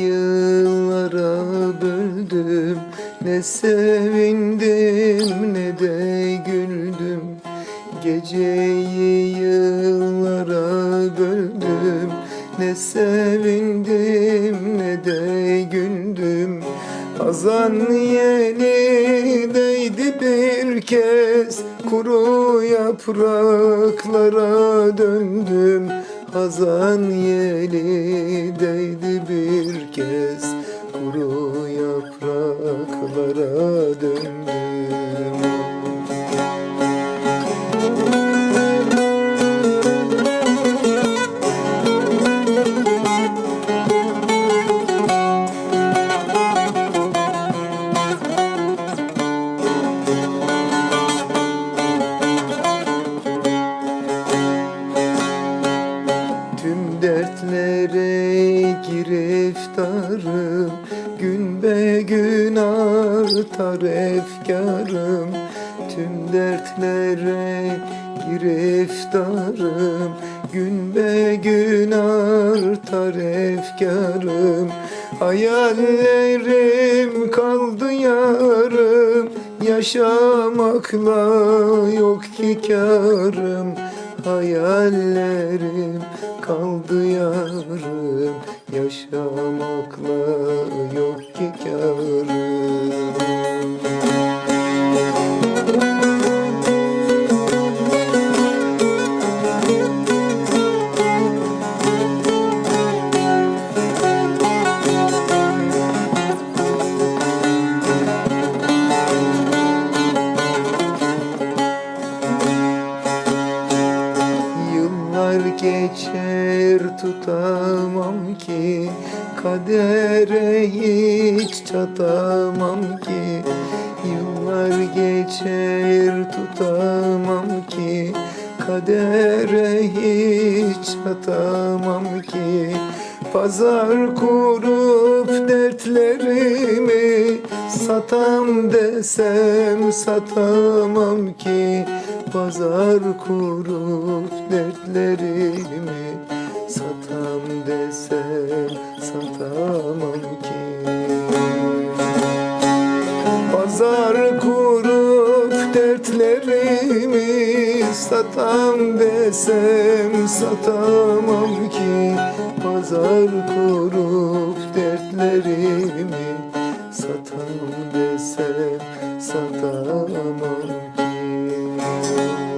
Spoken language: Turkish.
Yıllara böldüm. Ne sevindim ne de güldüm. Geceyi yıllara böldüm. Ne sevindim ne de güldüm. Hazan yeni değdi bir kez. Kuru yapraklara döndüm. Hazan yeli değdi Tüm dertlere giriftarım. Gün be gün artar efkarım. Tüm dertlere giriftarım. Gün be gün artar efkarım. Hayallerim kaldı yarım. Yaşamakla yok ki karım Hayallerim kaldı yarım Yaşamakla yok geçer tutamam ki. Kadere hiç çatamam ki. Yıllar geçer tutamam ki. Kadere hiç çatamam ki Pazar kurup dertlerimi Satam desem satamam ki. Pazar kurup dertlerimi Satam desem satamam ki. Pazar kurup dertlerimi Satam desem satamam Sar kurup dertlerimi Satan desem satamam ki.